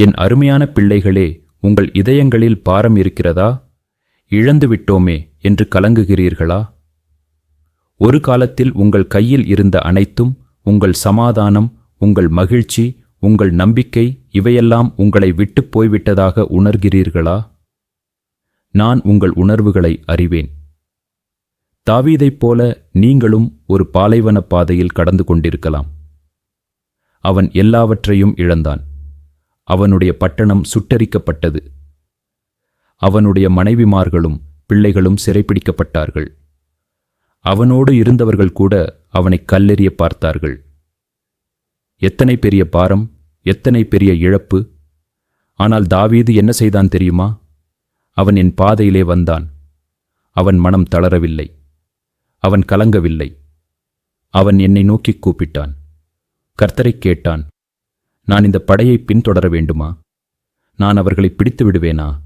என் அருமையான பிள்ளைகளே உங்கள் இதயங்களில் பாரம் இருக்கிறதா? இழந்து விட்டோமே என்று கலங்குகிறீர்களா? ஒரு காலத்தில் உங்கள் கையில் இருந்த அனைத்தும் உங்கள் சமாதானம் உங்கள் மகிழ்ச்சி உங்கள் நம்பிக்கை இவையெல்லாம் உங்களை விட்டுப் போய்விட்டதாக உணர்கிறீர்களா? நான் உங்கள் உணர்வுகளை அறிவேன். தாவீதைப் போல நீங்களும் ஒரு பாலைவன பாதையில் கடந்து கொண்டிருக்கலாம். அவன் எல்லாவற்றையும் இழந்தான். அவனுடைய பட்டணம் சுட்டரிக்கப்பட்டது. அவனுடைய மனைவிமார்களும் பிள்ளைகளும் சிறைப்பிடிக்கப்பட்டார்கள். அவனோடு இருந்தவர்கள் கூட அவனை கல்லெறிய பார்த்தார்கள். எத்தனை பெரிய பாரம் எத்தனை பெரிய இழப்பு. ஆனால் தாவீது என்ன செய்தான் தெரியுமா? அவன் என் பாதையிலே வந்தான். அவன் மனம் தளரவில்லை. அவன் கலங்கவில்லை. அவன் என்னை நோக்கி கூப்பிட்டான். கர்த்தரை கேட்டான் நான் இந்த படையை பின்தொடர வேண்டுமா? நான் அவர்களை பிடித்து விடுவேனா?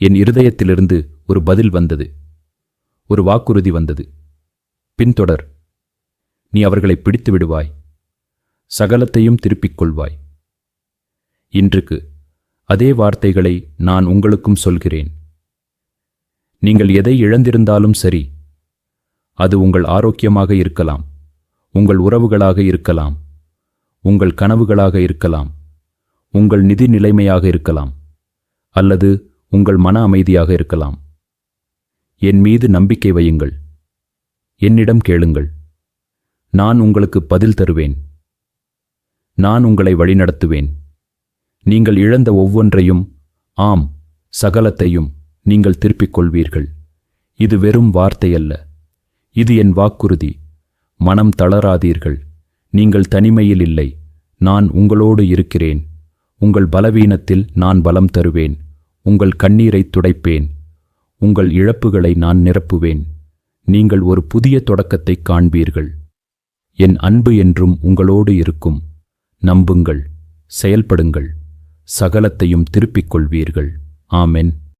என் இருதயத்திலிருந்து ஒரு பதில் வந்தது. ஒரு வாக்குறுதி வந்தது. பின்தொடர் நீ அவர்களை பிடித்து விடுவாய். சகலத்தையும் திருப்பிக் கொள்வாய். இன்றுக்கு அதே வார்த்தைகளை நான் உங்களுக்கும் சொல்கிறேன். நீங்கள் எதை இழந்திருந்தாலும் சரி அது உங்கள் ஆரோக்கியமாக இருக்கலாம். உங்கள் உறவுகளாக இருக்கலாம். உங்கள் கனவுகளாக இருக்கலாம் உங்கள் நிதி நிலைமையாக இருக்கலாம் அல்லது உங்கள் மன அமைதியாக இருக்கலாம். என் மீது நம்பிக்கை வையுங்கள். என்னிடம் கேளுங்கள். நான் உங்களுக்கு பதில் தருவேன். நான் உங்களை வழிநடத்துவேன். நீங்கள் இழந்த ஒவ்வொன்றையும் ஆம் சகலத்தையும் நீங்கள் திருப்பிக் கொள்வீர்கள் இது வெறும் வார்த்தை அல்ல இது என் வாக்குறுதி. மனம் தளராதீர்கள். நீங்கள் தனிமையில் இல்லை. நான் உங்களோடு இருக்கிறேன். உங்கள் பலவீனத்தில் நான் பலம் தருவேன். உங்கள் கண்ணீரைத் துடைப்பேன். உங்கள் இழப்புகளை நான் நிரப்புவேன். நீங்கள் ஒரு புதிய தொடக்கத்தைக் காண்பீர்கள். என் அன்பு என்றும் உங்களோடு இருக்கும். நம்புங்கள் செயல்படுங்கள். சகலத்தையும் திருப்பிக் கொள்வீர்கள். ஆமென்.